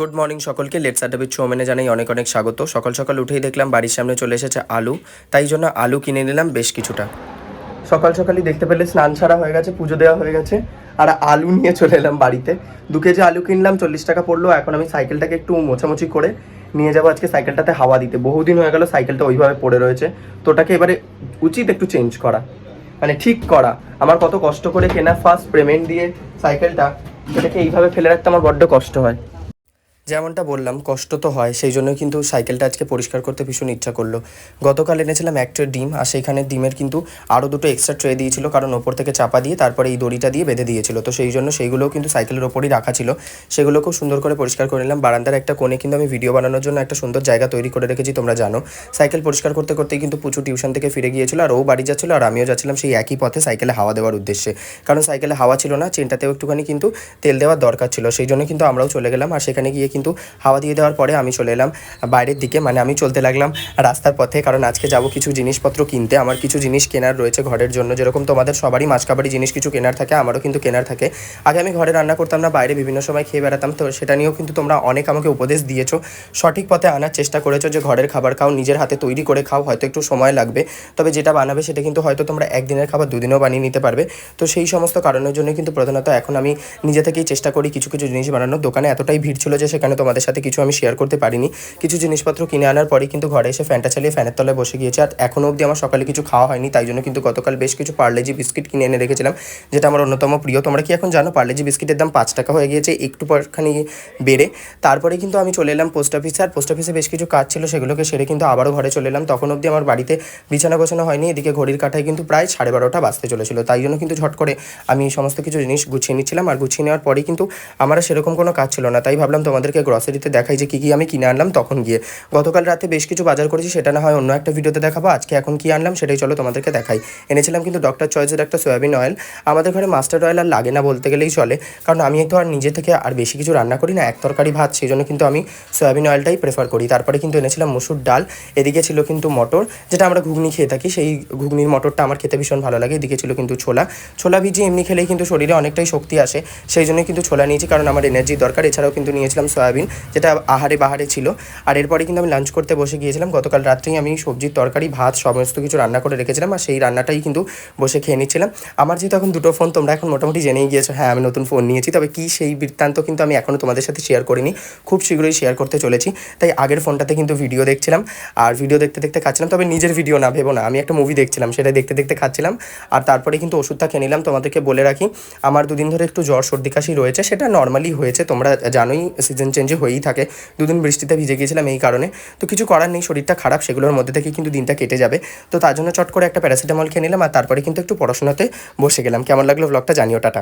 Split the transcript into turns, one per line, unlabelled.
Good morning সকলকে let's বিচ চৌমেনে জানাই অনেক অনেক স্বাগত। সকাল সকাল উঠেই দেখলাম বাড়ির সামনে চলে এসেছে আলু, তাই জন্য আলু কিনে নিলাম বেশ কিছুটা। সকাল সকালই দেখতে পেলে স্নান ছাড়া হয়ে গেছে, পুজো দেওয়া হয়ে গেছে, আর আলু নিয়ে চলে এলাম বাড়িতে। দু কেজি আলু কিনলাম, চল্লিশ টাকা পড়ল, এখন আমি সাইকেলটাকে একটু মোছামুছি করে নিয়ে যাব আজকে সাইকেলটাতে হাওয়া দিতে। বহুদিন হয়ে গেল সাইকেলটা ওইভাবে পড়ে রয়েছে, তো ওটাকে এবারে উচিত একটু চেঞ্জ করা মানে ঠিক করা। আমার কত কষ্ট করে কেনা ফার্স্ট পেমেন্ট দিয়ে সাইকেলটা, এটাকে এইভাবে ফেলে রাখতে আমার বড্ড কষ্ট হয়। যেমনটা বললাম, কষ্ট তো হয়, সেই জন্য কিন্তু সাইকেলটা আজকে পরিষ্কার করতে ভীষণ ইচ্ছা করল। গতকাল এনেছিলাম এক ট্রে ডিম, আর সেইখানে ডিমের কিন্তু আরও দুটো এক্সট্রা ট্রে দিয়েছিল, কারণ ওপর থেকে চাপা দিয়ে তারপরে এই দড়িটা দিয়ে বেঁধে দিয়েছিল। তো সেই জন্য সেইগুলোও কিন্তু সাইকেলের ওপরই রাখা ছিল। সেগুলো খুব সুন্দর করে পরিষ্কার করে নিলাম। বারান্দার একটা কোণে কিন্তু আমি ভিডিও বানানোর জন্য একটা সুন্দর জায়গা তৈরি করে রেখেছি, তোমরা জানো। সাইকেল পরিষ্কার করতে করতেই কিন্তু পুচু টিউশন থেকে ফিরে গিয়েছিল, আর ও বাড়ি যাচ্ছিল, আর আমিও যাচ্ছিলাম সেই একই পথে সাইকেলে হাওয়া দেওয়ার উদ্দেশ্যে। কারণ সাইকেলে হাওয়া ছিল না, চেনটাতেও একটুখানি কিন্তু তেল দেওয়ার দরকার ছিল, সেই জন্য কিন্তু আমরাও চলে গেলাম, আর সেখানে গিয়ে কিন্তু হাওয়া দিয়ে দেওয়ার পরে আমি চলে এলাম বাইরের দিকে। মানে আমি চলতে লাগলাম রাস্তার পথে, কারণ আজকে যাব কিছু জিনিসপত্র কিনতে। আমার কিছু জিনিস কেনার রয়েছে ঘরের জন্য। যেরকম তোমাদের সবারই মাছকাবারি জিনিস কিছু কেনার থাকে, আমারও কিন্তু কেনার থাকে। আগে আমি ঘরে রান্না করতাম না, বাইরে বিভিন্ন সময় খেয়ে বেড়াতাম। তো সেটা নিয়েও কিন্তু তোমরা অনেক আমাকে উপদেশ দিয়েছ। সঠিক পথে আনার চেষ্টা করেছ যে ঘরের খাবার খাও, নিজের হাতে তৈরি করে খাও, হয়তো একটু সময় লাগবে। তবে যেটা বানাবে সেটা কিন্তু হয়তো তোমরা একদিনের খাবার দুদিনও বানিয়ে নিতে পারবে। তো সেই সমস্ত কারণের জন্য কিন্তু প্রধানত এখন আমি নিজে থেকেই চেষ্টা করি কিছু কিছু জিনিস বানানোর। দোকানে এতটাই ভিড় ছিল যে সেখানে তোমাদের সাথে কিছু আমি শেয়ার করতে পারিনি। কিছু জিনিসপত্র কিনে আনার পরেই কিন্তু ঘরে এসে ফ্যানটা চালিয়ে ফ্যানের তলায় বসে গিয়েছে। আর এখনও অবধি আমার সকালে কিছু খাওয়া হয়নি, তাই জন্য কিন্তু গতকাল বেশ কিছু পার্লেজি বিস্কিট কিনে এনে রেখেছিলাম, যেটা আমার অন্যতম প্রিয়। তোমরা কি এখন জানো পার্লেজি বিস্কিটের দাম পাঁচ টাকা হয়ে গিয়েছে, একটু পরখানি বেড়ে। তারপরে কিন্তু আমি চলে এলাম পোস্ট অফিসে, আর পোস্ট অফিসে বেশ কিছু কাজ ছিল সেগুলোকে সেরে কিন্তু আবারও ঘরে চলে এলাম। তখন অবধি আমার বাড়িতে বিছানা গোছানো হয়নি, এদিকে ঘড়ির কাঠায় কিন্তু প্রায় সাড়ে বারোটা বাজতে চলেছিল। তাই জন্য কিন্তু ঝট করে আমি সমস্ত কিছু জিনিস গুছিয়ে নিচ্ছিলাম। আর গুছিয়ে নেওয়ার পরেই কিন্তু আমার সেরকম কোনো কাজ ছিল না। তাই ভাবলাম তোমাদেরকে গ্রসারিতে দেখাই যে কী কী আমি কিনে আনলাম তখন গিয়ে। গতকাল রাতে বেশ কিছু বাজার করেছি, সেটা না হয় অন্য একটা ভিডিওতে দেখাবো। আজকে এখন কি আনলাম সেটাই চলো তোমাদেরকে দেখাই। এনেছিলাম কিন্তু ডক্টর চয়েসের একটা সয়াবিন অয়েল আমাদের ঘরে মাস্টার্ড অয়েল আর লাগে না বলতে গেলেই চলে। কারণ আমি তো আর নিজে থেকে আর বেশি কিছু রান্না করি না, এক তরকারি ভাত সেই জন্য কিন্তু আমি সয়াবিন অয়েলটাই প্রেফার করি। তারপরে কিন্তু এনেছিলাম মুসুর ডাল, এদিকে ছিল কিন্তু মটর, যেটা আমরা ঘুগনি খেয়ে থাকি। সেই ঘুগনির মটরটা আমার খেতে ভীষণ ভালো লাগে। এদিকে ছিল কিন্তু ছোলা। ছোলা ভিজিয়ে এমনি খেলেই কিন্তু শরীরে অনেকটাই শক্তি আসে সেই জন্য কিন্তু ছোলা নিয়েছি কারণ আমার এনার্জি দরকার। এছাড়াও কিন্তু নিয়েছিলাম সয়াবিন, যেটা আহারে বাহারে ছিল। আর এরপরে কিন্তু আমি লাঞ্চ করতে বসে গিয়েছিলাম। গতকাল রাত্রেই আমি সবজির তরকারি, ভাত, সমস্ত কিছু রান্না করে রেখেছিলাম আর সেই রান্নাটাই কিন্তু বসে খেয়ে নিচ্ছিলাম। আমার যেহেতু এখন দুটো ফোন তোমরা এখন মোটামুটি জেনেই গিয়েছো হ্যাঁ আমি নতুন ফোন নিয়েছি। তবে কী সেই বৃত্তান্ত কিন্তু আমি এখনও তোমাদের সাথে শেয়ার করিনি। খুব শীঘ্রই শেয়ার করতে চলেছি। তাই আগের ফোনটাতে কিন্তু ভিডিও দেখছিলাম। আর ভিডিও দেখতে দেখতে খাচ্ছিলাম। তবে নিজের ভিডিও না, ভেবো না। আমি একটা মুভি দেখছিলাম সেটা দেখতে দেখতে খাচ্ছিলাম। আর তারপরে কিন্তু ওষুধটা খেয়ে নিলাম। তোমাদেরকে বলে রাখি, আমার দুদিন ধরে একটু জ্বর, সর্দি, কাশি রয়েছে। সেটা নর্মালি হয়েছে, তোমরা জানোই সিজন চেঞ্জে হয়েই থাকে। দুদিন বৃষ্টিতে ভিজে গিয়েছিলাম এই কারণে। তো কিছু করার নেই, শরীরটা খারাপ, সেগুলোর মধ্যে থেকে কিন্তু দিনটা কেটে যাবে। তো তার জন্য চট করে একটা প্যারাসিটামল খেয়ে নিলাম আর তারপরে কিন্তু একটু পড়াশোনাতে বসে গেলাম। কেমন লাগল ব্লগটা জানিও, টাটা।